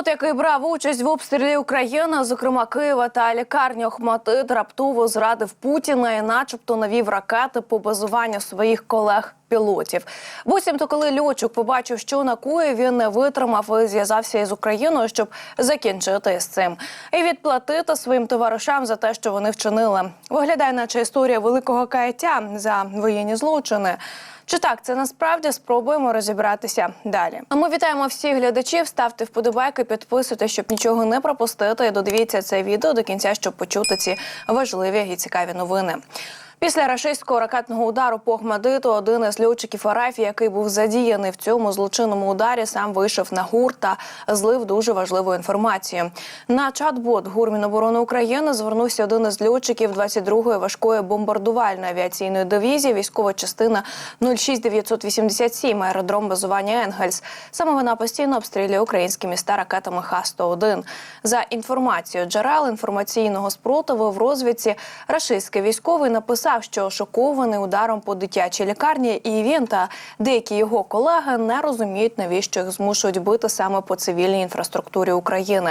Пілот, який брав участь в обстрілі України, зокрема Києва та лікарні Охматит, раптово зрадив Путіна і, начебто, навів ракети по базуванню своїх колег. Пілотів буцімто, коли льотчик побачив, що на кує, він не витримав і зв'язався із Україною, щоб закінчити з цим і відплатити своїм товаришам за те, що вони вчинили. Виглядає, наче історія великого каяття за воєнні злочини. Чи так це насправді спробуємо розібратися далі? А ми вітаємо всіх глядачів. Ставте вподобайки, підписуйтесь, щоб нічого не пропустити. І додивіться це відео до кінця, щоб почути ці важливі і цікаві новини. Після рашистського ракетного удару по Ахмадиту один із льотчиків РФ, який був задіяний в цьому злочинному ударі, сам вийшов на гур та злив дуже важливу інформацію. На чат-бот ГУР Міноборони України звернувся один із льотчиків 22-ї важкої бомбардувальної авіаційної дивізії, військова частина 06987, аеродром базування Енгельс. Саме вона постійно обстрілює українські міста ракетами Х-101. За інформацією джерел інформаційного спротиву в розвідці рашистський військовий написав, що шокований ударом по дитячій лікарні, і він та деякі його колеги не розуміють, навіщо їх змушують бити саме по цивільній інфраструктурі України.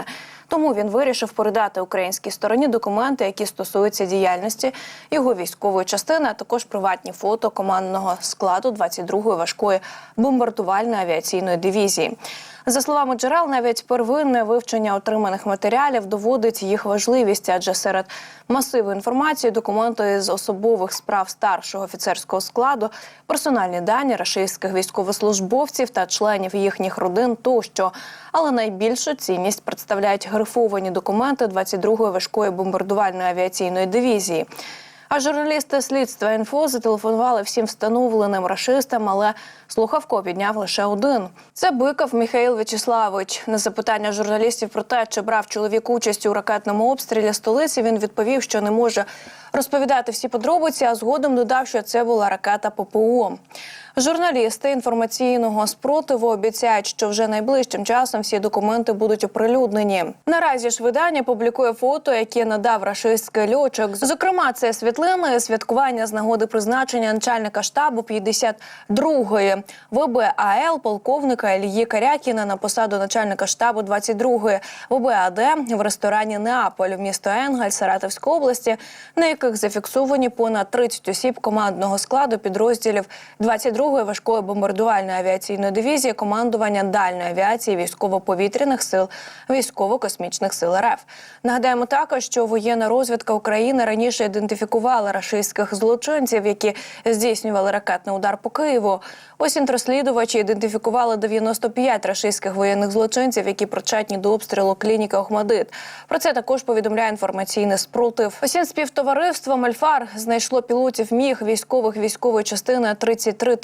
Тому він вирішив передати українській стороні документи, які стосуються діяльності його військової частини, а також приватні фото командного складу 22-ї важкої бомбардувальної авіаційної дивізії. За словами джерел, навіть первинне вивчення отриманих матеріалів доводить їх важливість, адже серед масиву інформації документи з особових справ старшого офіцерського складу, персональні дані рашистських військовослужбовців та членів їхніх родин тощо. Але найбільшу цінність представляють грифовані документи 22-ї важкої бомбардувальної авіаційної дивізії. А журналісти слідства інфо зателефонували всім встановленим рашистам, але слухавко підняв лише один. Це Биков Михайло Вячеславович. На запитання журналістів про те, чи брав чоловік участь у ракетному обстрілі столиці, він відповів, що не може розповідати всі подробиці, а згодом додав, що це була ракета ППО. Журналісти інформаційного спротиву обіцяють, що вже найближчим часом всі документи будуть оприлюднені. Наразі ж видання публікує фото, які надав рашистський льотчик. Зокрема, це світлини святкування з нагоди призначення начальника штабу 52-ї ВБАЛ полковника Ільї Карякіна на посаду начальника штабу 22-ї ВБАД в ресторані Неаполь в місто Енгель Саратовської області, на яких зафіксовані понад 30 осіб командного складу підрозділів 22-ї важкої бомбардувальної авіаційної дивізії командування дальної авіації військово-повітряних сил військово-космічних сил РФ. Нагадаємо також, що воєнна розвідка України раніше ідентифікувала рашистських злочинців, які здійснювали ракетний удар по Києву. Ось інтрослідувачі ідентифікували 95 рашистських воєнних злочинців, які причетні до обстрілу клініки Охмадит. Про це також повідомляє інформаційний спротив. Осін співтовариство Мальфар знайшло пілотів міг військових військової частини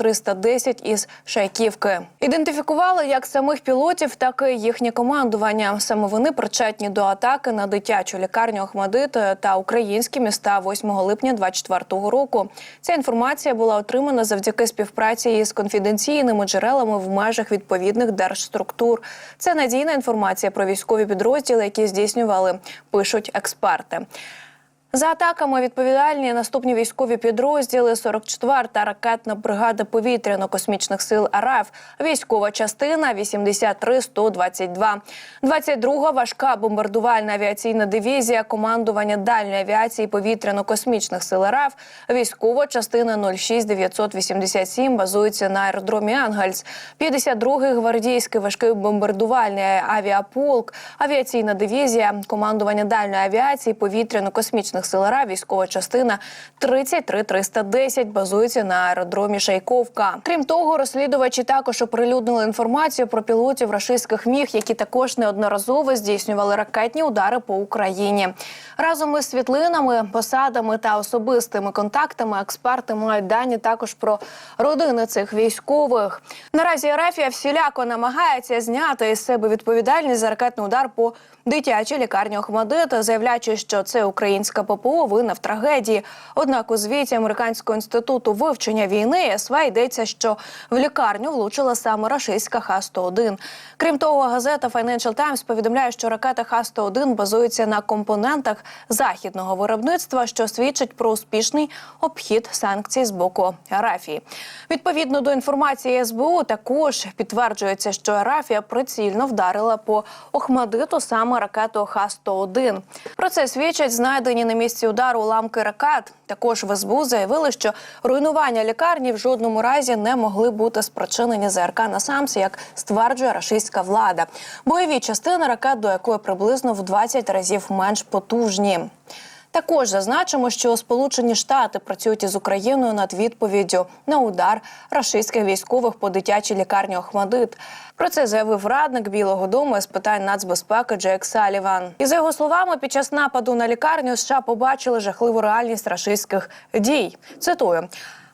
33310 із Шайківки. Ідентифікували як самих пілотів, так і їхнє командування. Саме вони причетні до атаки на дитячу лікарню Охмадит та українські міста 8 липня 2024 року. Ця інформація була отримана завдяки співпраці із конфіденційними джерелами в межах відповідних держструктур. Це надійна інформація про військові підрозділи, які здійснювали, пишуть експерти. За атаками відповідальні наступні військові підрозділи 44-та ракетна бригада повітряно-космічних сил РФ, військова частина 83-122, 22-га важка бомбардувальна авіаційна дивізія командування дальньої авіації повітряно-космічних сил РФ, військова частина 06987 базується на аеродромі Ангельс, 52-й гвардійський важкий бомбардувальний авіаполк, авіаційна дивізія командування дальньої авіації повітряно-космічних сил РФ, військова частина 33310 базується на аеродромі Шайковка. Крім того, розслідувачі також оприлюднили інформацію про пілотів рашистських міг, які також неодноразово здійснювали ракетні удари по Україні. Разом із світлинами, посадами та особистими контактами експерти мають дані також про родини цих військових. Наразі Рефія всіляко намагається зняти із себе відповідальність за ракетний удар по дитячій лікарні Охмадит, заявляючи, що це українська ППО винна в трагедії. Однак у звіті американського інституту вивчення війни СВ йдеться, що в лікарню влучила саме рашистська Х-101. Крім того, газета Financial Times повідомляє, що ракета Х-101 базується на компонентах західного виробництва, що свідчить про успішний обхід санкцій з боку Арафії. Відповідно до інформації СБУ, також підтверджується, що Арафія прицільно вдарила по Охмадиту саме ракетою Х-101. Про це свідчать знайдені на місці удару уламки ракет. Також в СБУ заявили, що руйнування лікарні в жодному разі не могли бути спричинені ЗРК на самці, як стверджує рашистська влада. Бойові частини ракет, до якої приблизно в 20 разів менш потужні. Також зазначимо, що Сполучені Штати працюють із Україною над відповіддю на удар рашистських військових по дитячій лікарні Охмадит. Про це заявив радник Білого Дому з питань нацбезпеки Джейк Саліван. І за його словами, під час нападу на лікарню США побачили жахливу реальність рашистських дій. Цитую.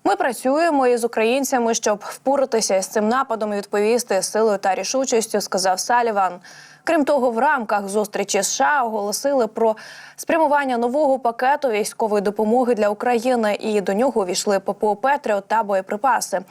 Ми працюємо із українцями, щоб впоратися з цим нападом і відповісти силою та рішучістю, сказав Саліван. Крім того, в рамках зустрічі США оголосили про спрямування нового пакету військової допомоги для України, і до нього увійшли ППО Петріот та боєприпаси.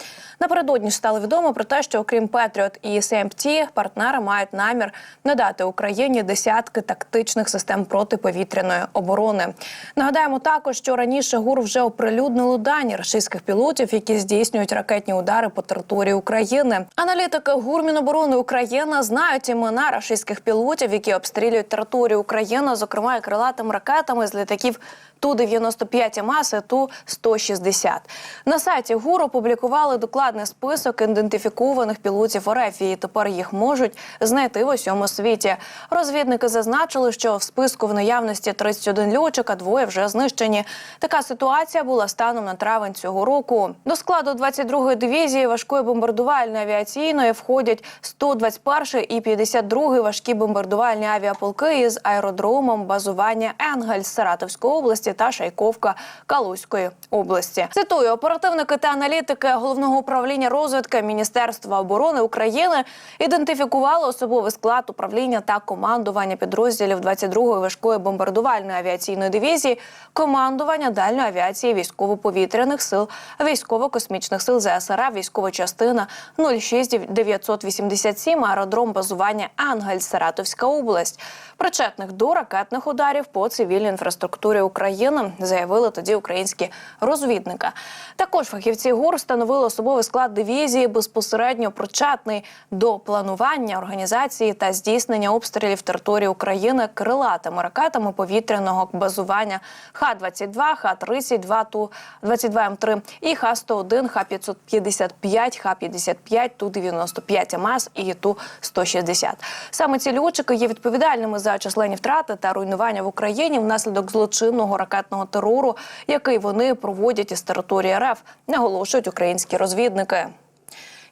Напередодні стало відомо про те, що окрім Петріот і СМТ, партнери мають намір надати Україні десятки тактичних систем протиповітряної оборони. Нагадаємо також, що раніше ГУР вже оприлюднило дані російських пілотів, які здійснюють ракетні удари по території України. Аналітики ГУР Міноборони України знають імена російських пілотів, які обстрілюють територію України, зокрема і крилатими ракетами з літаків Ту-95 МАС і Ту-160. На сайті ГУР опублікували докладний список ідентифікованих пілотів РФ, і тепер їх можуть знайти в усьому світі. Розвідники зазначили, що в списку в наявності 31 льотчик, а двоє вже знищені. Така ситуація була станом на травень цього року. До складу 22-ї дивізії важкої бомбардувальної авіаційної входять 121 і 52 важкі бомбардувальні авіаполки із аеродромом базування Енгель Саратовської області та Шайковка Калузької області. Цитую оперативники та аналітики головного управління розвідки Міністерства оборони України ідентифікували особовий склад управління та командування підрозділів 22-ї важкої бомбардувальної авіаційної дивізії, командування дальньої авіації військово-повітряних сил, військово-космічних сил ЗСРФ, військова частина 06987, аеродром базування Ангель, Саратовська область. Причетних до ракетних ударів по цивільній інфраструктурі України заявили тоді українські розвідники. Також фахівці ГУР встановили особовий склад дивізії безпосередньо причетний до планування організації та здійснення обстрілів території України крилатими ракетами повітряного базування Х-22, Х-32, Ту-22М3 і Х-101, Х-555, Х-55, Ту-95 МАС і Ту-160. Саме ці льотчики є відповідальними за численні втрати та руйнування в Україні внаслідок злочинного ракетного терору, який вони проводять із території РФ, наголошують українські розвідники.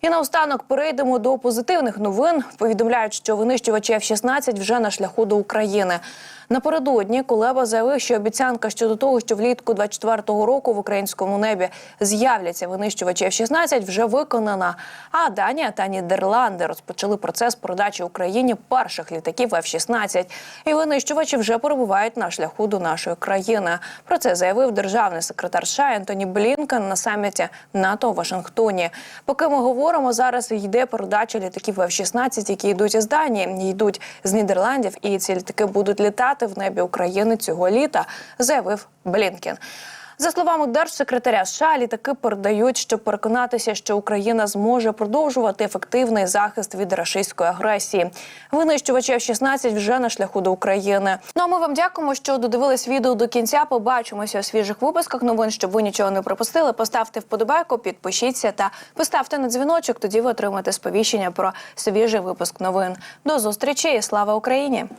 І наостанок перейдемо до позитивних новин. Повідомляють, що винищувачі F-16 вже на шляху до України. Напередодні Кулеба заявив, що обіцянка щодо того, що влітку 24-го року в українському небі з'являться винищувачі F-16, вже виконана. А Данія та Нідерланди розпочали процес передачі Україні перших літаків F-16. І винищувачі вже перебувають на шляху до нашої країни. Про це заявив державний секретар США Ентоні Блінкен на саміті НАТО у Вашингтоні. Поки ми говоримо, зараз йде передача літаків F-16, які йдуть із Данії, йдуть з Нідерландів, і ці літаки будуть літати в небі України цього літа, заявив Блінкен. За словами держсекретаря США, літаки передають, щоб переконатися, що Україна зможе продовжувати ефективний захист від рашистської агресії. Винищувачі F-16 вже на шляху до України. Ну а ми вам дякуємо, що додивились відео до кінця. Побачимося у свіжих випусках новин, щоб ви нічого не пропустили. Поставте вподобайку, підпишіться та поставте на дзвіночок. Тоді ви отримаєте сповіщення про свіжий випуск новин. До зустрічі і слава Україні!